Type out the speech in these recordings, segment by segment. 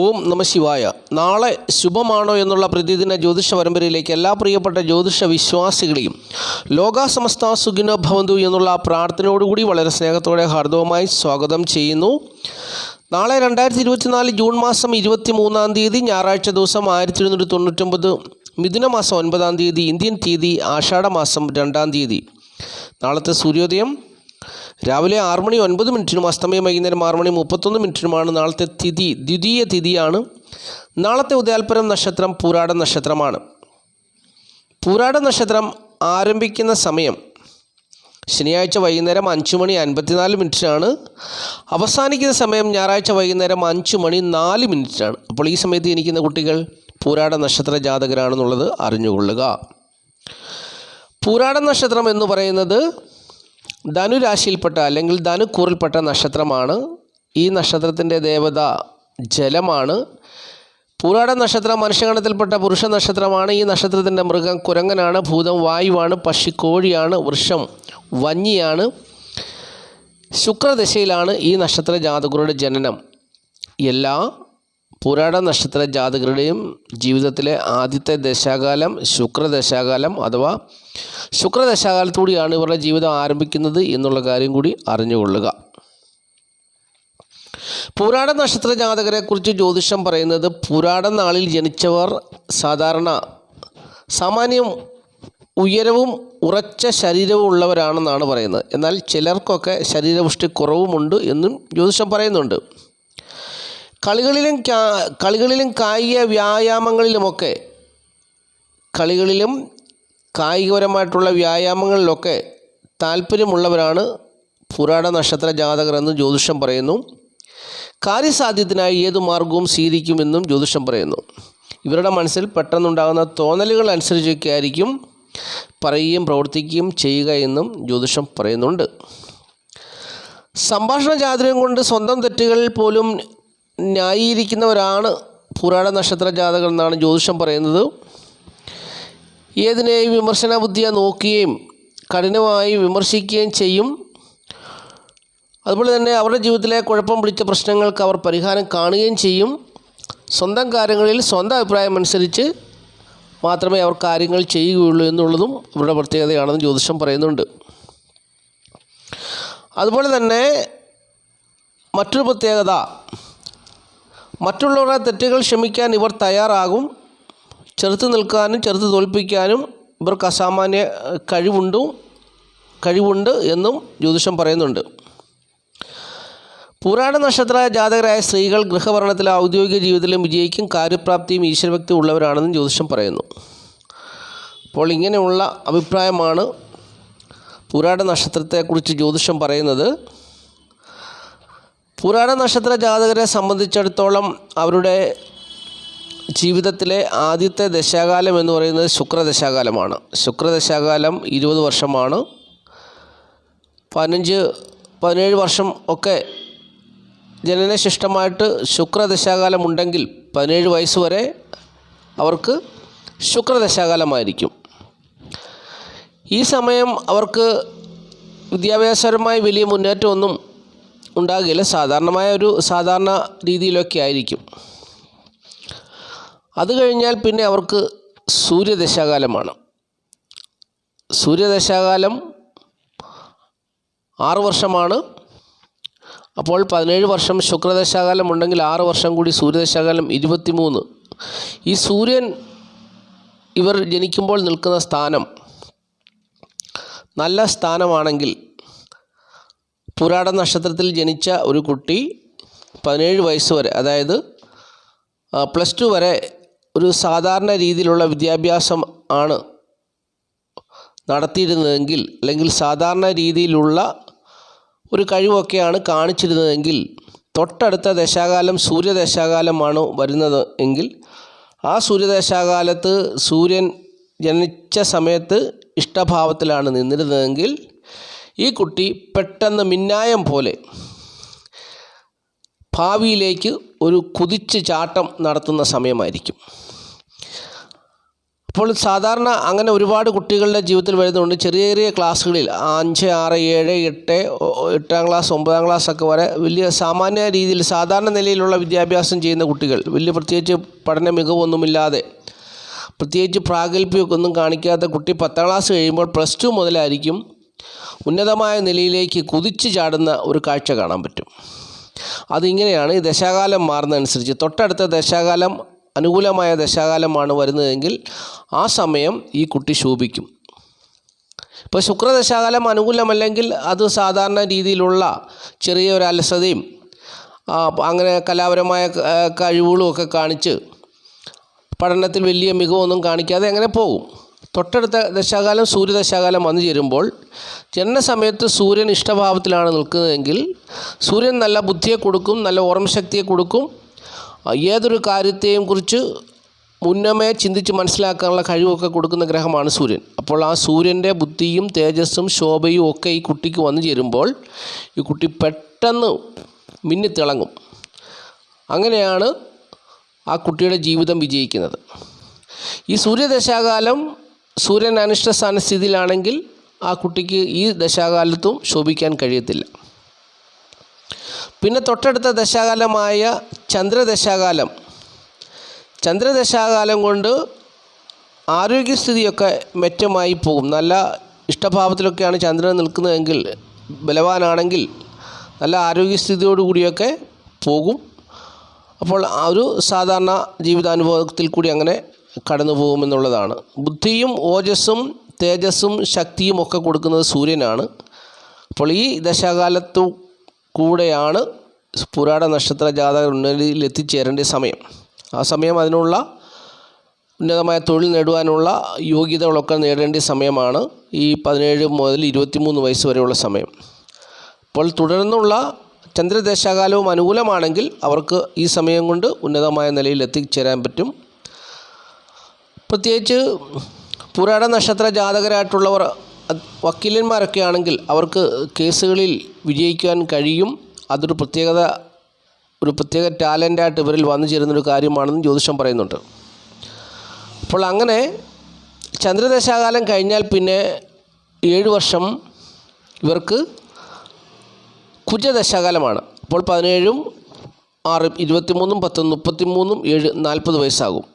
ഓം നമ ശിവായ. നാളെ ശുഭമാണോ എന്നുള്ള പ്രതിദിന ജ്യോതിഷ പരമ്പരയിലേക്ക് എല്ലാ പ്രിയപ്പെട്ട ജ്യോതിഷ വിശ്വാസികളെയും ലോകാസമസ്ത സുഖിനോ ഭവന്തു എന്നുള്ള പ്രാർത്ഥനയോടുകൂടി വളരെ സ്നേഹത്തോടെ ഹാർദവമായി സ്വാഗതം ചെയ്യുന്നു. നാളെ രണ്ടായിരത്തി ഇരുപത്തിനാല് ജൂൺ മാസം ഇരുപത്തി മൂന്നാം തീയതി ഞായറാഴ്ച ദിവസം ആയിരത്തി എഴുന്നൂറ്റി തൊണ്ണൂറ്റൊമ്പത് മിഥുന മാസം ഒൻപതാം തീയതി ഇന്ത്യൻ തീയതി ആഷാഢമാസം രണ്ടാം തീയതി. നാളത്തെ സൂര്യോദയം രാവിലെ ആറ് മണി ഒൻപത് മിനിറ്റിനും അസ്തമയം വൈകുന്നേരം ആറ് മണി മുപ്പത്തൊന്ന് മിനിറ്റിനുമാണ് നാളത്തെ തിഥി ദ്വിതീയ തിഥിയാണ്. നാളത്തെ ഉദയാൽപരം നക്ഷത്രം പൂരാട നക്ഷത്രമാണ്. പൂരാട നക്ഷത്രം ആരംഭിക്കുന്ന സമയം ശനിയാഴ്ച വൈകുന്നേരം അഞ്ച് മണി അൻപത്തിനാല് മിനിറ്റിനാണ്. അവസാനിക്കുന്ന സമയം ഞായറാഴ്ച വൈകുന്നേരം അഞ്ച് മണി നാല് മിനിറ്റിനാണ്. അപ്പോൾ ഈ സമയത്ത് ഇരിക്കുന്ന കുട്ടികൾ പൂരാട നക്ഷത്ര ജാതകരാണെന്നുള്ളത് അറിഞ്ഞുകൊള്ളുക. പൂരാട നക്ഷത്രം എന്ന് പറയുന്നത് ധനുരാശിയിൽപ്പെട്ട അല്ലെങ്കിൽ ധനുക്കൂറിൽപ്പെട്ട നക്ഷത്രമാണ്. ഈ നക്ഷത്രത്തിന്റെ ദേവത ജലമാണ്. പൂരാട നക്ഷത്രം മനുഷ്യഗണത്തിൽപ്പെട്ട പുരുഷ നക്ഷത്രമാണ്. ഈ നക്ഷത്രത്തിന്റെ മൃഗം കുരങ്ങനാണ് ഭൂതം വായുവാണ് പക്ഷി കോഴിയാണ് വൃക്ഷം വഞ്ഞിയാണ് ശുക്രദശയിലാണ് ഈ നക്ഷത്ര ജാതകരുടെ ജനനം. എല്ലാ പുരാട നക്ഷത്ര ജാതകരുടെയും ജീവിതത്തിലെ ആദ്യത്തെ ദശാകാലം ശുക്രദശാകാലം അഥവാ ശുക്രദശാകാലത്തുകൂടിയാണ് ഇവരുടെ ജീവിതം ആരംഭിക്കുന്നത് എന്നുള്ള കാര്യം കൂടി അറിഞ്ഞുകൊള്ളുക. പുരാട നക്ഷത്ര ജാതകരെക്കുറിച്ച് ജ്യോതിഷം പറയുന്നത് പുരാട നാളിൽ ജനിച്ചവർ സാധാരണ സാമാന്യം ഉയരവും ഉറച്ച ശരീരവും ഉള്ളവരാണെന്നാണ് പറയുന്നത്. എന്നാൽ ചിലർക്കൊക്കെ ശരീരപുഷ്ടി കുറവുമുണ്ട് എന്നും ജ്യോതിഷം പറയുന്നുണ്ട്. കളികളിലും കളികളിലും കായിക വ്യായാമങ്ങളിലുമൊക്കെ കളികളിലും കായികപരമായിട്ടുള്ള വ്യായാമങ്ങളിലൊക്കെ താല്പര്യമുള്ളവരാണ് പുരാണ നക്ഷത്ര ജാതകർ എന്ന് ജ്യോതിഷം പറയുന്നു. കാര്യസാധ്യത്തിനായി ഏതു മാർഗവും സ്വീകരിക്കുമെന്നും ജ്യോതിഷം പറയുന്നു. ഇവരുടെ മനസ്സിൽ പെട്ടെന്നുണ്ടാകുന്ന തോന്നലുകൾ അനുസരിച്ചൊക്കെ ആയിരിക്കും പറയുകയും പ്രവർത്തിക്കുകയും ചെയ്യുക എന്നും ജ്യോതിഷം പറയുന്നുണ്ട്. സംഭാഷണ ചാതുര്യം കൊണ്ട് സ്വന്തം തെറ്റുകളിൽ പോലും ന്യായീകരിക്കുന്നവരാണ് പുരാണ നക്ഷത്ര ജാതകൾ എന്നാണ് ജ്യോതിഷം പറയുന്നത്. ഏതിനെയും വിമർശന ബുദ്ധിയെ നോക്കുകയും കഠിനമായി വിമർശിക്കുകയും ചെയ്യും. അതുപോലെ തന്നെ അവരുടെ ജീവിതത്തിലെ കുഴപ്പം പിടിച്ച പ്രശ്നങ്ങൾക്ക് അവർ പരിഹാരം കാണുകയും ചെയ്യും. സ്വന്തം കാര്യങ്ങളിൽ സ്വന്തം അഭിപ്രായം അനുസരിച്ച് മാത്രമേ അവർ കാര്യങ്ങൾ ചെയ്യുകയുള്ളൂ എന്നുള്ളതും ഇവരുടെ പ്രത്യേകതയാണെന്ന് ജ്യോതിഷം പറയുന്നുണ്ട്. അതുപോലെ തന്നെ മറ്റൊരു പ്രത്യേകത മറ്റുള്ളവരുടെ തെറ്റുകൾ ക്ഷമിക്കാൻ ഇവർ തയ്യാറാകും. ചെറുത്ത് നിൽക്കാനും ചെറുത്ത് തോൽപ്പിക്കാനും ഇവർക്ക് അസാമാന്യ കഴിവുണ്ടും കഴിവുണ്ട് എന്നും ജ്യോതിഷം പറയുന്നുണ്ട്. പുരാണ നക്ഷത്ര ജാതകരായ സ്ത്രീകൾ ഗൃഹഭരണത്തിലെ ഔദ്യോഗിക ജീവിതത്തിലും വിജയിക്കും. കാര്യപ്രാപ്തിയും ഈശ്വരഭക്തി ഉള്ളവരാണെന്നും ജ്യോതിഷം പറയുന്നു. അപ്പോൾ ഇങ്ങനെയുള്ള അഭിപ്രായമാണ് പുരാണ നക്ഷത്രത്തെക്കുറിച്ച് ജ്യോതിഷം പറയുന്നത്. പുരാണ നക്ഷത്ര ജാതകരെ സംബന്ധിച്ചിടത്തോളം അവരുടെ ജീവിതത്തിലെ ആദ്യത്തെ ദശാകാലം എന്ന് പറയുന്നത് ശുക്രദശാകാലമാണ്. ശുക്രദശാകാലം ഇരുപത് വർഷമാണ്. പതിനഞ്ച് പതിനേഴ് വർഷം ഒക്കെ ജനനശിഷ്ടമായിട്ട് ശുക്രദശാകാലം ഉണ്ടെങ്കിൽ പതിനേഴ് വയസ്സ് വരെ അവർക്ക് ശുക്രദശാകാലമായിരിക്കും. ഈ സമയം അവർക്ക് വിദ്യാഭ്യാസപരമായി വലിയ മുന്നേറ്റമൊന്നും ഉണ്ടാകില്ല സാധാരണമായ ഒരു സാധാരണ രീതിയിലൊക്കെ ആയിരിക്കും. അത് കഴിഞ്ഞാൽ പിന്നെ അവർക്ക് സൂര്യദശാകാലമാണ്. സൂര്യദശാകാലം ആറ് വർഷമാണ്. അപ്പോൾ പതിനേഴ് വർഷം ശുക്രദശാകാലം ഉണ്ടെങ്കിൽ ആറ് വർഷം കൂടി സൂര്യദശാകാലം ഇരുപത്തിമൂന്ന്. ഈ സൂര്യൻ ഇവർ ജനിക്കുമ്പോൾ നിൽക്കുന്ന സ്ഥാനം നല്ല സ്ഥാനമാണെങ്കിൽ പുരാട നക്ഷത്രത്തിൽ ജനിച്ച ഒരു കുട്ടി പതിനേഴ് വയസ്സ് വരെ അതായത് പ്ലസ് ടു വരെ ഒരു സാധാരണ രീതിയിലുള്ള വിദ്യാഭ്യാസം ആണ് നടത്തിയിരുന്നതെങ്കിൽ അല്ലെങ്കിൽ സാധാരണ രീതിയിലുള്ള ഒരു കഴിവൊക്കെയാണ് കാണിച്ചിരുന്നതെങ്കിൽ തൊട്ടടുത്ത ദശാകാലം സൂര്യദശാകാലമാണ് വരുന്നത് എങ്കിൽ ആ സൂര്യദശാകാലത്ത് സൂര്യൻ ജനിച്ച സമയത്ത് ഇഷ്ടഭാവത്തിലാണ് നിന്നിരുന്നതെങ്കിൽ ഈ കുട്ടി പെട്ടെന്ന് മിന്നായം പോലെ ഭാവിയിലേക്ക് ഒരു കുതിച്ച് ചാട്ടം നടത്തുന്ന സമയമായിരിക്കും. അപ്പോൾ സാധാരണ അങ്ങനെ ഒരുപാട് കുട്ടികളുടെ ജീവിതത്തിൽ വരുന്നുണ്ട് ചെറിയ ചെറിയ ക്ലാസ്സുകളിൽ അഞ്ച് ആറ് ഏഴ് എട്ട് എട്ടാം ക്ലാസ് ഒമ്പതാം ക്ലാസ് ഒക്കെ വരെ വലിയ സാമാന്യ രീതിയിൽ സാധാരണ നിലയിലുള്ള വിദ്യാഭ്യാസം ചെയ്യുന്ന കുട്ടികൾ വലിയ പ്രത്യേകിച്ച് പഠന മികവൊന്നുമില്ലാതെ പ്രത്യേകിച്ച് പ്രാഗൽഭ്യമൊക്കെ ഒന്നും കാണിക്കാത്ത കുട്ടി പത്താം ക്ലാസ് കഴിയുമ്പോൾ പ്ലസ് ടു മുതലായിരിക്കും ഉന്നതമായ നിലയിലേക്ക് കുതിച്ചു ചാടുന്ന ഒരു കാഴ്ച കാണാൻ പറ്റും. അതിങ്ങനെയാണ് ഈ ദശാകാലം മാറുന്നതനുസരിച്ച് തൊട്ടടുത്ത ദശാകാലം അനുകൂലമായ ദശാകാലമാണ് വരുന്നതെങ്കിൽ ആ സമയം ഈ കുട്ടി ശോഭിക്കും. ഇപ്പോൾ ശുക്രദശാകാലം അനുകൂലമല്ലെങ്കിൽ അത് സാധാരണ രീതിയിലുള്ള ചെറിയ ഒരു അലസതയും അങ്ങനെ കലാപരമായ കഴിവുകളും ഒക്കെ കാണിച്ച് പഠനത്തിൽ വലിയ മികവൊന്നും കാണിക്കാതെ അങ്ങനെ പോകും. തൊട്ടടുത്ത ദശാകാലം സൂര്യദശാകാലം വന്നു ചേരുമ്പോൾ ജനന സമയത്ത് സൂര്യൻ ഇഷ്ടഭാവത്തിലാണ് നിൽക്കുന്നതെങ്കിൽ സൂര്യൻ നല്ല ബുദ്ധിയെ കൊടുക്കും നല്ല ഓർമ്മശക്തിയെ കൊടുക്കും. ഏതൊരു കാര്യത്തെയും കുറിച്ച് മുന്നമേ ചിന്തിച്ച് മനസ്സിലാക്കാനുള്ള കഴിവൊക്കെ കൊടുക്കുന്ന ഗ്രഹമാണ് സൂര്യൻ. അപ്പോൾ ആ സൂര്യന്റെ ബുദ്ധിയും തേജസ്സും ശോഭയും ഒക്കെ ഈ കുട്ടിക്ക് വന്നു ചേരുമ്പോൾ ഈ കുട്ടി പെട്ടെന്ന് മിന്നിത്തിളങ്ങും. അങ്ങനെയാണ് ആ കുട്ടിയുടെ ജീവിതം വിജയിക്കുന്നത്. ഈ സൂര്യദശാകാലം സൂര്യൻ അനിഷ്ട സ്ഥാനസ്ഥിതിയിലാണെങ്കിൽ ആ കുട്ടിക്ക് ഈ ദശാകാലത്തും ശോഭിക്കാൻ കഴിയത്തില്ല. പിന്നെ തൊട്ടടുത്ത ദശാകാലമായ ചന്ദ്രദശാകാലം. ചന്ദ്രദശാകാലം കൊണ്ട് ആരോഗ്യസ്ഥിതിയൊക്കെ മെച്ചമായി പോകും. നല്ല ഇഷ്ടഭാവത്തിലൊക്കെയാണ് ചന്ദ്രൻ നിൽക്കുന്നതെങ്കിൽ ബലവാനാണെങ്കിൽ നല്ല ആരോഗ്യസ്ഥിതിയോടുകൂടിയൊക്കെ പോകും. അപ്പോൾ ആ ഒരു സാധാരണ ജീവിതാനുഭവത്തിൽ കൂടി അങ്ങനെ കടന്നു പോകുമെന്നുള്ളതാണ് ബുദ്ധിയും ഓജസ്സും തേജസ്സും ശക്തിയും ഒക്കെ കൊടുക്കുന്നത് സൂര്യനാണ്. അപ്പോൾ ഈ ദശാകാലത്തു കൂടെയാണ് പുരാട നക്ഷത്ര ജാതക ഉന്നതിയിൽ എത്തിച്ചേരേണ്ട സമയം. ആ സമയം അതിനുള്ള ഉന്നതമായ തൊഴിൽ നേടുവാനുള്ള യോഗ്യതകളൊക്കെ നേടേണ്ട സമയമാണ് ഈ പതിനേഴ് മുതൽ ഇരുപത്തിമൂന്ന് വയസ്സ് വരെയുള്ള സമയം. അപ്പോൾ തുടർന്നുള്ള ചന്ദ്രദേശാകാലവും അനുകൂലമാണെങ്കിൽ അവർക്ക് ഈ സമയം കൊണ്ട് ഉന്നതമായ നിലയിൽ എത്തിച്ചേരാൻ പറ്റും. പ്രത്യേകിച്ച് പുരാട നക്ഷത്ര ജാതകരായിട്ടുള്ളവർ വക്കീലന്മാരൊക്കെ ആണെങ്കിൽ അവർക്ക് കേസുകളിൽ വിജയിക്കാൻ കഴിയും. അതൊരു പ്രത്യേകത ഒരു പ്രത്യേക ടാലന്റായിട്ട് ഇവരിൽ വന്നു ചേരുന്നൊരു കാര്യമാണെന്ന് ജ്യോതിഷം പറയുന്നുണ്ട്. അപ്പോൾ അങ്ങനെ ചന്ദ്രദശാകാലം കഴിഞ്ഞാൽ പിന്നെ ഏഴ് വർഷം ഇവർക്ക് കുജദശാകാലമാണ്. അപ്പോൾ പതിനേഴും ആറ് ഇരുപത്തിമൂന്നും പത്തും മുപ്പത്തിമൂന്നും ഏഴ് നാൽപ്പത് വയസ്സാകും.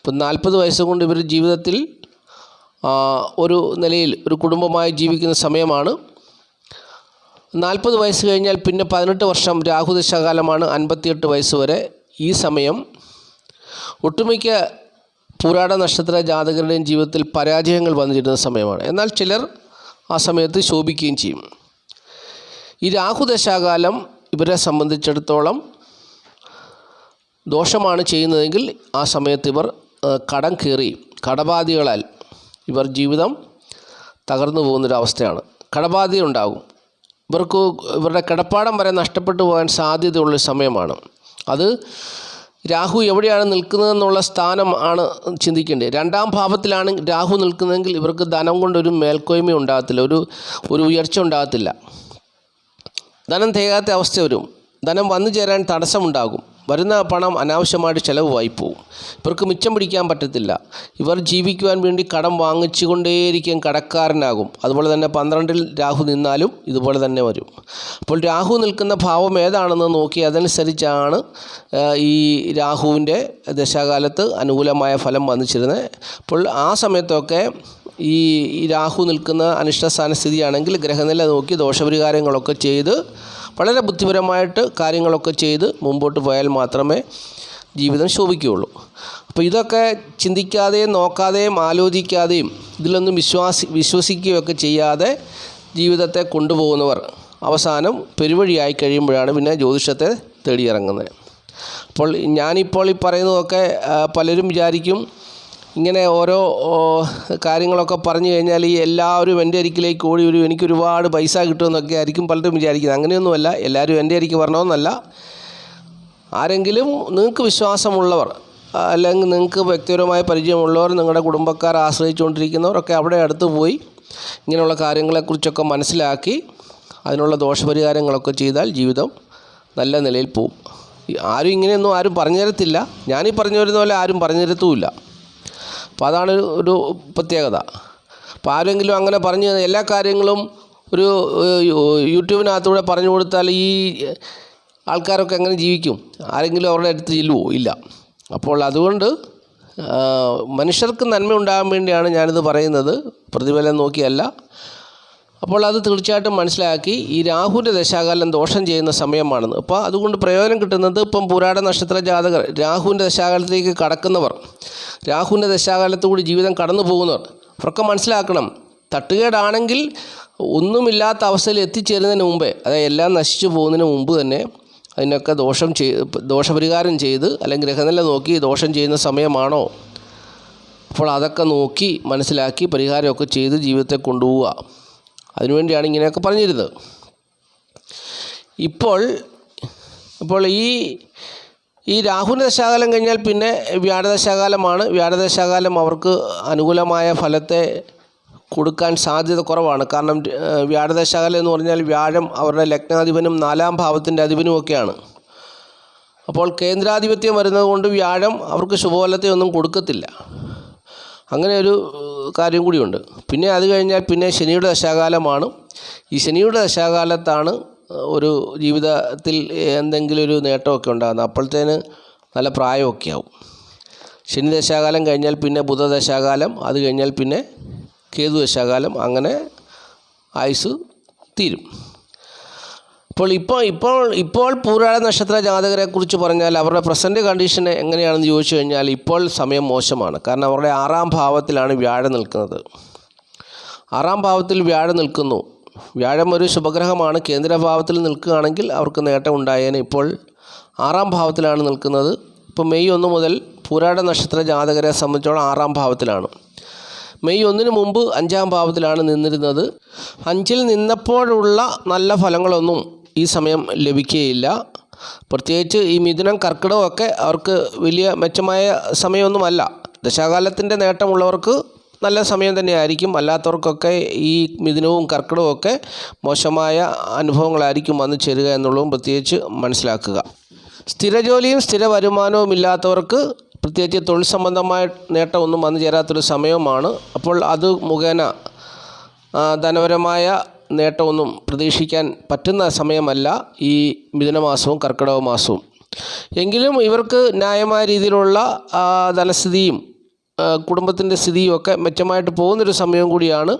ഇപ്പം നാൽപ്പത് വയസ്സ് കൊണ്ട് ഇവർ ജീവിതത്തിൽ ഒരു നിലയിൽ ഒരു കുടുംബമായി ജീവിക്കുന്ന സമയമാണ്. നാൽപ്പത് വയസ്സ് കഴിഞ്ഞാൽ പിന്നെ പതിനെട്ട് വർഷം രാഹുദശാകാലമാണ് അൻപത്തിയെട്ട് വയസ്സ് വരെ ഈ സമയം. ഒട്ടുമിക്ക പുരാട നക്ഷത്ര ജാതകരുടെയും ജീവിതത്തിൽ പരാജയങ്ങൾ വന്നിരുന്ന സമയമാണ്. എന്നാൽ ചിലർ ആ സമയത്ത് ശോഭിക്കുകയും ചെയ്യും. ഈ രാഹുദശാകാലം ഇവരെ സംബന്ധിച്ചിടത്തോളം ദോഷമാണ് ചെയ്യുന്നതെങ്കിൽ ആ സമയത്ത് ഇവർ കടം കയറി കടബാധികളാൽ ഇവർ ജീവിതം തകർന്നു പോകുന്നൊരവസ്ഥയാണ്. കടബാധ്യത ഉണ്ടാകും ഇവർക്ക് ഇവരുടെ കിടപ്പാടം വരെ നഷ്ടപ്പെട്ടു പോകാൻ സാധ്യതയുള്ള സമയമാണ്. അത് രാഹു എവിടെയാണ് നിൽക്കുന്നതെന്നുള്ള സ്ഥാനം ആണ് ചിന്തിക്കേണ്ടത്. രണ്ടാം ഭാവത്തിലാണ് രാഹു നിൽക്കുന്നതെങ്കിൽ ഇവർക്ക് ധനം കൊണ്ടൊരു മേൽക്കോയ്മ ഉണ്ടാകത്തില്ല. ഒരു ഒരു ഉയർച്ച ഉണ്ടാകത്തില്ല. ധനം തികയാത്ത അവസ്ഥ വരും. ധനം വന്നു ചേരാൻ തടസ്സമുണ്ടാകും. വരുന്ന പണം അനാവശ്യമായിട്ട് ചിലവായി പോകും ഇവർക്ക് മിച്ചം പിടിക്കാൻ പറ്റത്തില്ല. ഇവർ ജീവിക്കുവാൻ വേണ്ടി കടം വാങ്ങിച്ചുകൊണ്ടേയിരിക്കും കടക്കാരനാകും. അതുപോലെ തന്നെ പന്ത്രണ്ടിൽ രാഹു നിന്നാലും ഇതുപോലെ തന്നെ വരും. അപ്പോൾ രാഹു നിൽക്കുന്ന ഭാവം ഏതാണെന്ന് നോക്കി അതനുസരിച്ചാണ് ഈ രാഹുവിന്റെ ദശാകാലത്ത് അനുകൂലമായ ഫലം വന്നിച്ചിരുന്നത്. അപ്പോൾ ആ സമയത്തൊക്കെ ഈ രാഹു നിൽക്കുന്ന അനിഷ്ടസ്ഥാന സ്ഥിതിയാണെങ്കിൽ ഗ്രഹനില നോക്കി ദോഷപരിഹാരങ്ങളൊക്കെ ചെയ്ത് വളരെ ബുദ്ധിപരമായിട്ട് കാര്യങ്ങളൊക്കെ ചെയ്ത് മുമ്പോട്ട് പോയാൽ മാത്രമേ ജീവിതം ശോഭിക്കുകയുള്ളൂ. അപ്പോൾ ഇതൊക്കെ ചിന്തിക്കാതെയും നോക്കാതെയും ആലോചിക്കാതെയും ഇതിലൊന്നും വിശ്വാസി വിശ്വസിക്കുകയൊക്കെ ചെയ്യാതെ ജീവിതത്തെ കൊണ്ടുപോകുന്നവർ അവസാനം പെരുവഴിയായി കഴിയുമ്പോഴാണ് പിന്നെ ജ്യോതിഷത്തെ തേടിയിറങ്ങുന്നത്. അപ്പോൾ ഞാനിപ്പോൾ ഈ പറയുന്നതൊക്കെ പലരും വിചാരിക്കും ഇങ്ങനെ ഓരോ കാര്യങ്ങളൊക്കെ പറഞ്ഞു കഴിഞ്ഞാൽ ഈ എല്ലാവരും എന്റെ അരിക്കിലേക്ക് ഓടി വരും. എനിക്ക് ഒരുപാട് പൈസ കിട്ടുമെന്നൊക്കെ ആയിരിക്കും പലരും വിചാരിക്കുന്നത്. അങ്ങനെയൊന്നുമല്ല. എല്ലാവരും എന്റെ അരിക്ക് വരണമെന്നല്ല ആരെങ്കിലും നിങ്ങൾക്ക് വിശ്വാസമുള്ളവർ അല്ലെങ്കിൽ നിങ്ങൾക്ക് വ്യക്തിപരമായ പരിചയമുള്ളവർ നിങ്ങളുടെ കുടുംബക്കാർ ആശ്രയിച്ചുകൊണ്ടിരിക്കുന്നവരൊക്കെ അവിടെ അടുത്ത് പോയി ഇങ്ങനെയുള്ള കാര്യങ്ങളെക്കുറിച്ചൊക്കെ മനസ്സിലാക്കി അതിനുള്ള ദോഷപരിഹാരങ്ങളൊക്കെ ചെയ്താൽ ജീവിതം നല്ല നിലയിൽ പോവും. ആരും ഇങ്ങനെയൊന്നും ആരും പറഞ്ഞു തരത്തില്ല ഞാനീ പറഞ്ഞു വരുന്ന പോലെ ആരും പറഞ്ഞു തരത്തുമില്ല അപ്പോൾ അതാണ് ഒരു- പ്രത്യേകത. അപ്പോൾ ആരെങ്കിലും അങ്ങനെ പറഞ്ഞു എല്ലാ കാര്യങ്ങളും ഒരു യൂട്യൂബിനകത്തൂടെ പറഞ്ഞു കൊടുത്താൽ ഈ ആൾക്കാരൊക്കെ എങ്ങനെ ജീവിക്കും? ആരെങ്കിലും അവരുടെ അടുത്ത് ചെല്ലുമോ ഇല്ല. അപ്പോൾ അതുകൊണ്ട് മനുഷ്യർക്ക് നന്മ ഉണ്ടാകാൻ വേണ്ടിയാണ് ഞാനിത് പറയുന്നത്. പ്രതിഫലം നോക്കിയല്ല. അപ്പോൾ അത് തീർച്ചയായിട്ടും മനസ്സിലാക്കി ഈ രാഹുവിന്റെ ദശാകാലം ദോഷം ചെയ്യുന്ന സമയമാണെന്ന്. അപ്പോൾ അതുകൊണ്ട് പ്രയോജനം കിട്ടുന്നത് ഇപ്പം പുരാട നക്ഷത്ര ജാതകർ രാഹുവിന്റെ ദശാകാലത്തേക്ക് കടക്കുന്നവർ രാഹുവിന്റെ ദശാകാലത്തുകൂടി ജീവിതം കടന്നു പോകുന്നവർ. അവർക്ക് മനസ്സിലാക്കണം തട്ടുകേടാണെങ്കിൽ ഒന്നുമില്ലാത്ത അവസ്ഥയിൽ എത്തിച്ചേരുന്നതിന് മുമ്പേ അതായത് എല്ലാം നശിച്ചു പോകുന്നതിന് മുമ്പ് തന്നെ അതിനൊക്കെ ദോഷം ചെയ് ദോഷപരിഹാരം ചെയ്ത് അല്ലെങ്കിൽ ഗ്രഹനില നോക്കി ദോഷം ചെയ്യുന്ന സമയമാണോ? അപ്പോൾ അതൊക്കെ നോക്കി മനസ്സിലാക്കി പരിഹാരമൊക്കെ ചെയ്ത് ജീവിതത്തെ കൊണ്ടുപോവുക. അതിനുവേണ്ടിയാണ് ഇങ്ങനെയൊക്കെ പറഞ്ഞിരുന്നത്. ഇപ്പോൾ ഇപ്പോൾ ഈ ഈ രാഹുവിന്റെ ദശാകാലം കഴിഞ്ഞാൽ പിന്നെ വ്യാഴദശാകാലമാണ് വ്യാഴദശാകാലം അവർക്ക് അനുകൂലമായ ഫലത്തെ കൊടുക്കാൻ സാധ്യത കുറവാണ്. കാരണം വ്യാഴദശാകാലം എന്ന് പറഞ്ഞാൽ വ്യാഴം അവരുടെ ലഗ്നാധിപനും നാലാം ഭാവത്തിന്റെ അധിപനും ഒക്കെയാണ്. അപ്പോൾ കേന്ദ്രാധിപത്യം വരുന്നത് കൊണ്ട് വ്യാഴം അവർക്ക് ശുഭഫലത്തെ ഒന്നും കൊടുക്കത്തില്ല. അങ്ങനെ ഒരു കാര്യം കൂടിയുണ്ട്. പിന്നെ അത് കഴിഞ്ഞാൽ പിന്നെ ശനിയുടെ ദശാകാലമാണ്. ഈ ശനിയുടെ ദശാകാലത്താണ് ഒരു ജീവിതത്തിൽ എന്തെങ്കിലും ഒരു നേട്ടമൊക്കെ ഉണ്ടാകുന്നത്. അപ്പോഴത്തേന് നല്ല പ്രായമൊക്കെ ആവും. ശനി ദശാകാലം കഴിഞ്ഞാൽ പിന്നെ ബുധ ദശാകാലം അത് കഴിഞ്ഞാൽ പിന്നെ കേതു ദശാകാലം അങ്ങനെ ആയുസ് തീരും. അപ്പോൾ ഇപ്പോൾ ഇപ്പോൾ ഇപ്പോൾ പൂരാട നക്ഷത്ര ജാതകരെ കുറിച്ച് പറഞ്ഞാൽ അവരുടെ പ്രസന്റ് കണ്ടീഷൻ എങ്ങനെയാണെന്ന് ചോദിച്ചു കഴിഞ്ഞാൽ ഇപ്പോൾ സമയം മോശമാണ്. കാരണം അവരുടെ ആറാം ഭാവത്തിലാണ് വ്യാഴം നിൽക്കുന്നത്. ആറാം ഭാവത്തിൽ വ്യാഴം നിൽക്കുന്നു. വ്യാഴം ഒരു ശുഭഗ്രഹമാണ്. കേന്ദ്രഭാവത്തിൽ നിൽക്കുകയാണെങ്കിൽ അവർക്ക് നേട്ടം ഉണ്ടായേനെ ഇപ്പോൾ ആറാം ഭാവത്തിലാണ് നിൽക്കുന്നത്. ഇപ്പോൾ മെയ് ഒന്ന് മുതൽ പൂരാട നക്ഷത്ര ജാതകരെ സംബന്ധിച്ചോളം ആറാം ഭാവത്തിലാണ്. മെയ് ഒന്നിന് മുമ്പ് അഞ്ചാം ഭാവത്തിലാണ് നിന്നിരുന്നത്. അഞ്ചിൽ നിന്നപ്പോഴുള്ള നല്ല ഫലങ്ങളൊന്നും ഈ സമയം ലഭിക്കുകയില്ല പ്രത്യേകിച്ച് ഈ മിഥുനം കർക്കിടകമൊക്കെ അവർക്ക് വലിയ മെച്ചമായ സമയമൊന്നുമല്ല. ദശാകാലത്തിന്റെ നേട്ടമുള്ളവർക്ക് നല്ല സമയം തന്നെയായിരിക്കും. അല്ലാത്തവർക്കൊക്കെ ഈ മിഥുനവും കർക്കിടകമൊക്കെ മോശമായ അനുഭവങ്ങളായിരിക്കും വന്നു ചേരുക എന്നുള്ളതും പ്രത്യേകിച്ച് മനസ്സിലാക്കുക. സ്ഥിരജോലിയും സ്ഥിര വരുമാനവും ഇല്ലാത്തവർക്ക് പ്രത്യേകിച്ച് തൊഴിൽ സംബന്ധമായ നേട്ടമൊന്നും വന്നു ചേരാത്തൊരു സമയമാണ്. അപ്പോൾ അത് മുഖേന ധനപരമായ നേട്ടമൊന്നും പ്രതീക്ഷിക്കാൻ പറ്റുന്ന സമയമല്ല ഈ മിഥുനമാസവും കർക്കിടക മാസവും എങ്കിലും ഇവർക്ക് ന്യായമായ രീതിയിലുള്ള ധനസ്ഥിതിയും കുടുംബത്തിന്റെ സ്ഥിതിയും ഒക്കെ മെച്ചമായിട്ട് പോകുന്നൊരു സമയം കൂടിയാണ്.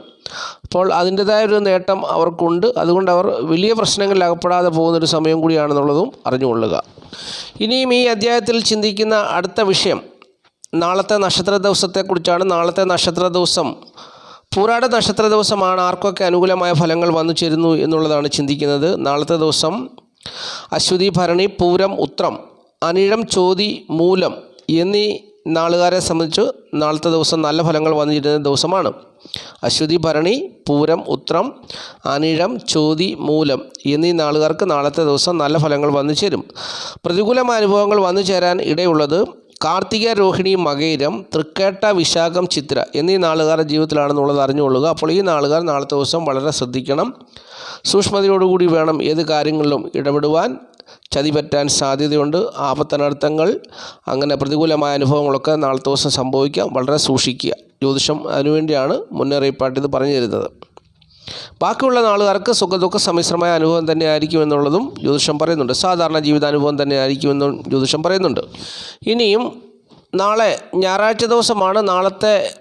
അപ്പോൾ അതിന്റെതായ ഒരു നേട്ടം അവർക്കുണ്ട്. അതുകൊണ്ട് അവർ വലിയ പ്രശ്നങ്ങളിൽ അകപ്പെടാതെ പോകുന്നൊരു സമയം കൂടിയാണെന്നുള്ളതും അറിഞ്ഞുകൊള്ളുക ഇനിയും ഈ അധ്യായത്തിൽ ചിന്തിക്കുന്ന അടുത്ത വിഷയം നാളത്തെ നക്ഷത്ര ദിവസത്തെക്കുറിച്ചാണ്. നാളത്തെ നക്ഷത്ര ദിവസം പൂരാട നക്ഷത്ര ദിവസമാണ് ആർക്കൊക്കെ അനുകൂലമായ ഫലങ്ങൾ വന്നു ചേരുന്നു എന്നുള്ളതാണ് ചിന്തിക്കുന്നത്. നാളത്തെ ദിവസം അശ്വതി ഭരണി പൂരം ഉത്രം അനിഴം ചോതി മൂലം എന്നീ നാളുകാരെ സംബന്ധിച്ച് നാളത്തെ ദിവസം നല്ല ഫലങ്ങൾ വന്നിരുന്ന ദിവസമാണ്. അശ്വതി ഭരണി പൂരം ഉത്രം അനിഴം ചോതി മൂലം എന്നീ നാളുകാർക്ക് നാളത്തെ ദിവസം നല്ല ഫലങ്ങൾ വന്നു ചേരും. പ്രതികൂലമായ അനുഭവങ്ങൾ വന്നു ചേരാൻ ഇടയുള്ളത് കാർത്തിക രോഹിണി മകേരം തൃക്കേട്ട വിശാഖം ചിത്ര എന്നീ നാളുകാരുടെ ജീവിതത്തിലാണെന്നുള്ളത് അറിഞ്ഞുകൊള്ളുക. അപ്പോൾ ഈ നാളുകാർ നാളത്തെ ദിവസം വളരെ ശ്രദ്ധിക്കണം. സൂക്ഷ്മതയോടുകൂടി വേണം ഏത് കാര്യങ്ങളിലും ഇടപെടുവാൻ ചതി പറ്റാൻ സാധ്യതയുണ്ട്. ആപത്തനർത്ഥങ്ങൾ അങ്ങനെ പ്രതികൂലമായ അനുഭവങ്ങളൊക്കെ നാളത്തെ ദിവസം സംഭവിക്കാം. വളരെ സൂക്ഷിക്കുക. ജ്യോതിഷം അതിനുവേണ്ടിയാണ് മുന്നറിയിപ്പായിട്ട് ഇത് പറഞ്ഞു തരുന്നത്. ബാക്കിയുള്ള നാളുകാർക്ക് സുഖദുഃഖ സമ്മിശ്രമായ അനുഭവം തന്നെ ആയിരിക്കും എന്നുള്ളതും ജ്യോതിഷം പറയുന്നുണ്ട്. സാധാരണ ജീവിതാനുഭവം തന്നെ ആയിരിക്കുമെന്നും ജ്യോതിഷം പറയുന്നുണ്ട്. ഇനിയും നാളെ ഞായറാഴ്ച ദിവസമാണ്. നാളത്തെ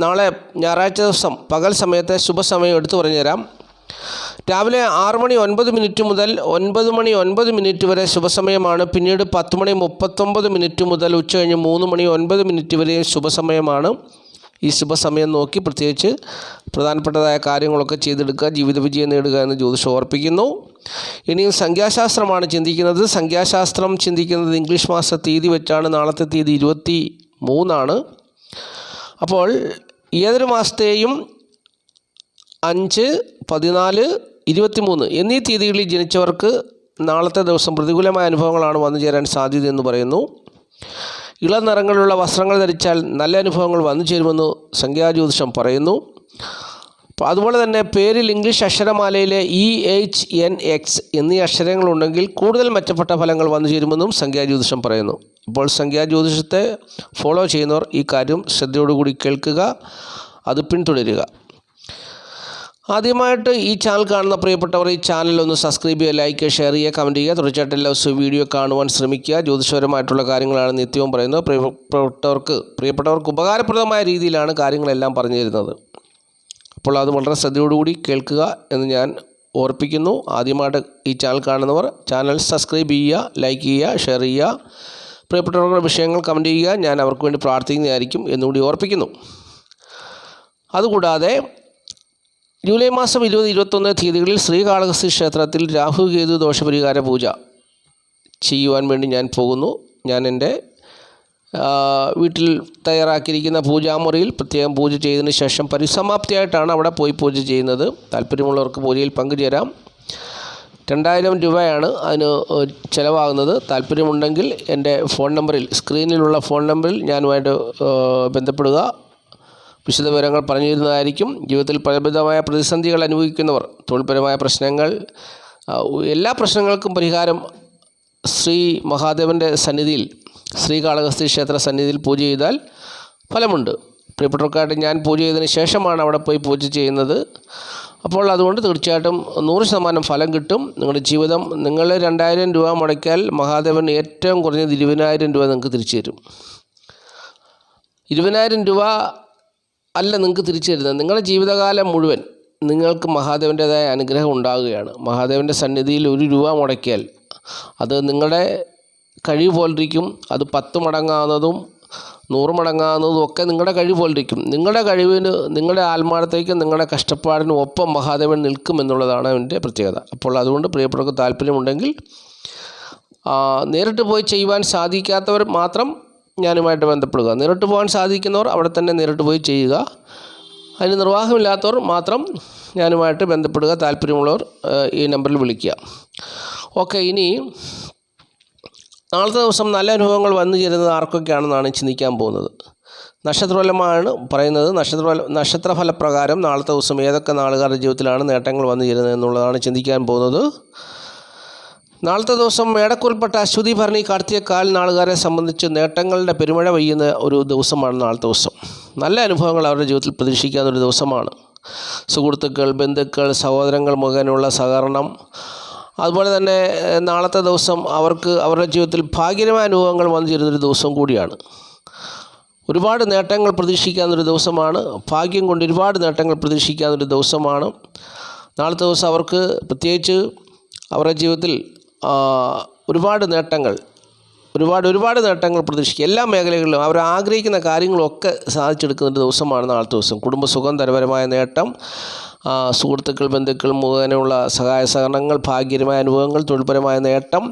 നാളെ ഞായറാഴ്ച ദിവസം പകൽ സമയത്തെ ശുഭസമയം എടുത്തു പറഞ്ഞുതരാം. രാവിലെ ആറ് മണി ഒൻപത് മിനിറ്റ് മുതൽ ഒൻപത് മണി ഒൻപത് മിനിറ്റ് വരെ ശുഭസമയമാണ്. പിന്നീട് പത്ത് മണി മുപ്പത്തൊമ്പത് മിനിറ്റ് മുതൽ ഉച്ച കഴിഞ്ഞ് മൂന്ന് മണി ഒൻപത് മിനിറ്റ് വരെ ശുഭസമയമാണ്. ഈ ശുഭസമയം നോക്കി പ്രത്യേകിച്ച് പ്രധാനപ്പെട്ടതായ കാര്യങ്ങളൊക്കെ ചെയ്തെടുക്കുക ജീവിത വിജയം നേടുക എന്ന് ജ്യോതിഷം ഓർപ്പിക്കുന്നു. ഇനിയും സംഖ്യാശാസ്ത്രമാണ് ചിന്തിക്കുന്നത്. സംഖ്യാശാസ്ത്രം ചിന്തിക്കുന്നത് ഇംഗ്ലീഷ് മാസ തീയതി വെച്ചാണ്. നാളത്തെ തീയതി ഇരുപത്തി മൂന്നാണ് അപ്പോൾ ഏതൊരു മാസത്തെയും അഞ്ച് പതിനാല് ഇരുപത്തിമൂന്ന് എന്നീ തീയതികളിൽ ജനിച്ചവർക്ക് നാളത്തെ ദിവസം പ്രതികൂലമായ അനുഭവങ്ങളാണ് വന്നു ചേരാൻ സാധ്യതയെന്ന് പറയുന്നു. ഇളം നിറങ്ങളുള്ള വസ്ത്രങ്ങൾ ധരിച്ചാൽ നല്ല അനുഭവങ്ങൾ വന്നു ചേരുമെന്ന് സംഖ്യാജ്യോതിഷം പറയുന്നു. അതുപോലെ തന്നെ പേരിൽ ഇംഗ്ലീഷ് അക്ഷരമാലയിലെ ഇ എച്ച് എൻ എക്സ് എന്നീ അക്ഷരങ്ങളുണ്ടെങ്കിൽ കൂടുതൽ മെച്ചപ്പെട്ട ഫലങ്ങൾ വന്നു ചേരുമെന്നും സംഖ്യാജ്യോതിഷം പറയുന്നു. ഇപ്പോൾ സംഖ്യാജ്യോതിഷത്തെ ഫോളോ ചെയ്യുന്നവർ ഈ കാര്യം ശ്രദ്ധയോടുകൂടി കേൾക്കുക അത് പിന്തുടരുക. ആദ്യമായിട്ട് ഈ ചാനൽ കാണുന്ന പ്രിയപ്പെട്ടവർ ഈ ചാനൽ ഒന്ന് സബ്സ്ക്രൈബ് ചെയ്യുക ലൈക്ക് ഷെയർ ചെയ്യുക കമന്റ് ചെയ്യുക. തീർച്ചയായിട്ടും എല്ലാ ദിവസവും വീഡിയോ കാണുവാൻ ശ്രമിക്കുക. ജ്യോതിഷപരമായിട്ടുള്ള കാര്യങ്ങളാണ് നിത്യവും പറയുന്നത്. പ്രിയപ്പെട്ടവർക്ക് പ്രിയപ്പെട്ടവർക്ക് ഉപകാരപ്രദമായ രീതിയിലാണ് കാര്യങ്ങളെല്ലാം പറഞ്ഞു തരുന്നത്. അപ്പോൾ അത് വളരെ ശ്രദ്ധയോടുകൂടി കേൾക്കുക എന്ന് ഞാൻ ഓർപ്പിക്കുന്നു. ആദ്യമായിട്ട് ഈ ചാനൽ കാണുന്നവർ ചാനൽ സബ്സ്ക്രൈബ് ചെയ്യുക ലൈക്ക് ചെയ്യുക ഷെയർ ചെയ്യുക. പ്രിയപ്പെട്ടവരുടെ വിഷയങ്ങൾ കമന്റ് ചെയ്യുക. ഞാൻ അവർക്ക് വേണ്ടി പ്രാർത്ഥിക്കുന്നതായിരിക്കും എന്നുകൂടി ഓർപ്പിക്കുന്നു. അതുകൂടാതെ ജൂലൈ മാസം ഇരുപത് ഇരുപത്തൊന്ന് തീയതികളിൽ ശ്രീകാളഹസ്തി ക്ഷേത്രത്തിൽ രാഹുകേതു ദോഷപരിഹാര പൂജ ചെയ്യുവാൻ വേണ്ടി ഞാൻ പോകുന്നു. ഞാൻ എന്റെ വീട്ടിൽ തയ്യാറാക്കിയിരിക്കുന്ന പൂജാമുറിയിൽ പ്രത്യേകം പൂജ ചെയ്തതിന് ശേഷം പരിസമാപ്തിയായിട്ടാണ് അവിടെ പോയി പൂജ ചെയ്യുന്നത്. താല്പര്യമുള്ളവർക്ക് പൂജയിൽ പങ്കുചേരാം. രണ്ടായിരം രൂപയാണ് അതിന് ചിലവാകുന്നത്. താല്പര്യമുണ്ടെങ്കിൽ എന്റെ ഫോൺ നമ്പറിൽ സ്ക്രീനിലുള്ള ഫോൺ നമ്പറിൽ ഞാനുമായിട്ട് ഏഹ്, ബന്ധപ്പെടുക വിശദവിവരങ്ങൾ പറഞ്ഞു തരുന്നതായിരിക്കും ജീവിതത്തിൽ പലവിധമായ പ്രതിസന്ധികൾ അനുഭവിക്കുന്നവർ തൊഴിൽപരമായ പ്രശ്നങ്ങൾ എല്ലാ പ്രശ്നങ്ങൾക്കും പരിഹാരം ശ്രീ മഹാദേവന്റെ സന്നിധിയിൽ ശ്രീ ശ്രീകാളഹസ്തി ക്ഷേത്ര സന്നിധിയിൽ പൂജ ചെയ്താൽ ഫലമുണ്ട്. പ്രിയപ്പെട്ടവർക്കായിട്ട് ഞാൻ പൂജ ചെയ്തതിന് ശേഷമാണ് അവിടെ പോയി പൂജ ചെയ്യുന്നത്. അപ്പോൾ അതുകൊണ്ട് തീർച്ചയായിട്ടും നൂറ് ശതമാനം ഫലം കിട്ടും. നിങ്ങളുടെ ജീവിതം നിങ്ങൾ രണ്ടായിരം രൂപ മുടക്കിയാൽ മഹാദേവൻ ഏറ്റവും കുറഞ്ഞത് ഇരുപതിനായിരം രൂപ നിങ്ങൾക്ക് തിരിച്ചു തരും. ഇരുപതിനായിരം രൂപ അല്ല നിങ്ങൾക്ക് തിരിച്ചു തരുന്നത്. നിങ്ങളുടെ ജീവിതകാലം മുഴുവൻ നിങ്ങൾക്ക് മഹാദേവന്റേതായ അനുഗ്രഹം ഉണ്ടാകുകയാണ്. മഹാദേവന്റെ സന്നിധിയിൽ ഒരു രൂപ മുടക്കിയാൽ അത് നിങ്ങളുടെ കഴിവ് പോലിരിക്കും. അത് പത്ത് മടങ്ങാവുന്നതും നൂറ് മടങ്ങാവുന്നതും ഒക്കെ നിങ്ങളുടെ കഴിവ് പോലിരിക്കും. നിങ്ങളുടെ കഴിവിന് നിങ്ങളുടെ ആത്മാർത്ഥതയ്ക്കും നിങ്ങളുടെ കഷ്ടപ്പാടിനും ഒപ്പം മഹാദേവൻ നിൽക്കും എന്നുള്ളതാണ് അവന്റെ പ്രത്യേകത. അപ്പോൾ അതുകൊണ്ട് പ്രിയപ്പെട്ടവർക്ക് താല്പര്യമുണ്ടെങ്കിൽ നേരിട്ട് പോയി ചെയ്യുവാൻ സാധിക്കാത്തവർ മാത്രം ഞാനുമായിട്ട് ബന്ധപ്പെടുക. നേരിട്ട് പോകാൻ സാധിക്കുന്നവർ അവിടെ തന്നെ നേരിട്ട് പോയി ചെയ്യുക. അതിന് നിർവാഹമില്ലാത്തവർ മാത്രം ഞാനുമായിട്ട് ബന്ധപ്പെടുക. താല്പര്യമുള്ളവർ ഈ നമ്പറിൽ വിളിക്കുക. ഓക്കെ ഇനി നാളത്തെ ദിവസം നല്ല അനുഭവങ്ങൾ വന്നു ചേരുന്നത് ആർക്കൊക്കെയാണെന്നാണ് ചിന്തിക്കാൻ പോകുന്നത്. നക്ഷത്രഫലമാണ് പറയുന്നത്. നക്ഷത്ര നക്ഷത്രഫലപ്രകാരം നാളത്തെ ദിവസം ഏതൊക്കെ നാളുകാരുടെ ജീവിതത്തിലാണ് നേട്ടങ്ങൾ വന്നു ചേരുന്നത് എന്നുള്ളതാണ് ചിന്തിക്കാൻ പോകുന്നത്. നാളത്തെ ദിവസം മേടക്കുൽപ്പെട്ട അശ്വതി ഭരണി കാർത്തികക്കാൽ നാളുകാരെ സംബന്ധിച്ച് നേട്ടങ്ങളുടെ പെരുമഴ പെയ്യുന്ന ഒരു ദിവസമാണ് നാളത്തെ ദിവസം. നല്ല അനുഭവങ്ങൾ അവരുടെ ജീവിതത്തിൽ പ്രതീക്ഷിക്കാവുന്ന ഒരു ദിവസമാണ്. സുഹൃത്തുക്കൾ ബന്ധുക്കൾ സഹോദരങ്ങൾ മുഖേനയുള്ള സഹകരണം. അതുപോലെ തന്നെ നാളത്തെ ദിവസം അവർക്ക് അവരുടെ ജീവിതത്തിൽ ഭാഗ്യമായ അനുഭവങ്ങൾ വന്നു ചേരുന്നൊരു ദിവസം കൂടിയാണ്. ഒരുപാട് നേട്ടങ്ങൾ പ്രതീക്ഷിക്കാവുന്നൊരു ദിവസമാണ്. ഭാഗ്യം കൊണ്ട് ഒരുപാട് നേട്ടങ്ങൾ പ്രതീക്ഷിക്കാവുന്നൊരു ദിവസമാണ്. നാളത്തെ ദിവസം അവർക്ക് പ്രത്യേകിച്ച് അവരുടെ ജീവിതത്തിൽ ഒരുപാട് നേട്ടങ്ങൾ ഒരുപാട് ഒരുപാട് നേട്ടങ്ങൾ പ്രതീക്ഷിക്കുക. എല്ലാ മേഖലകളിലും അവർ ആഗ്രഹിക്കുന്ന കാര്യങ്ങളൊക്കെ സാധിച്ചെടുക്കുന്ന ഒരു ദിവസമാണ് നാളത്തെ ദിവസം. കുടുംബസുഖം തരപരമായ നേട്ടം സുഹൃത്തുക്കൾ ബന്ധുക്കൾ മുഖേനയുള്ള സഹായ സഹകരണങ്ങൾ ഭാഗ്യകരമായ അനുഭവങ്ങൾ തൊഴിൽപരമായ നേട്ടം.